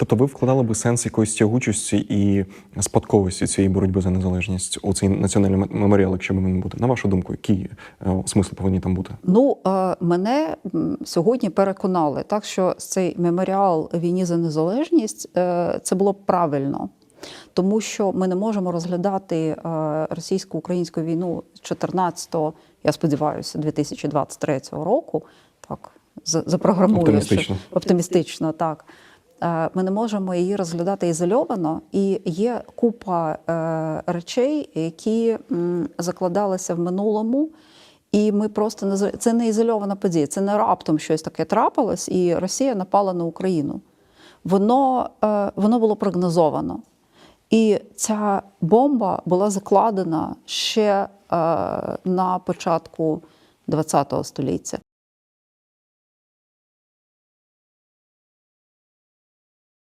Тобто ви вкладали би сенс якоїсь тягучості і спадковості цієї боротьби за незалежність у цей національний меморіал, якщо б він бути. На вашу думку, які е, смисли повинні там бути? Ну, е, мене сьогодні переконали, так що цей меморіал війні за незалежність е, це було правильно. Тому що ми не можемо розглядати російсько-українську війну з 14-го, я сподіваюся, 2023 року. Так, за- запрограмую Оптимістично. оптимістично, так. Е, Ми не можемо її розглядати ізольовано, і є купа е, речей, які закладалися в минулому. І ми просто не це не ізольована подія, це не раптом щось таке трапилось, і Росія напала на Україну. Воно, е, воно було прогнозовано. І ця бомба була закладена ще на початку ХХ століття.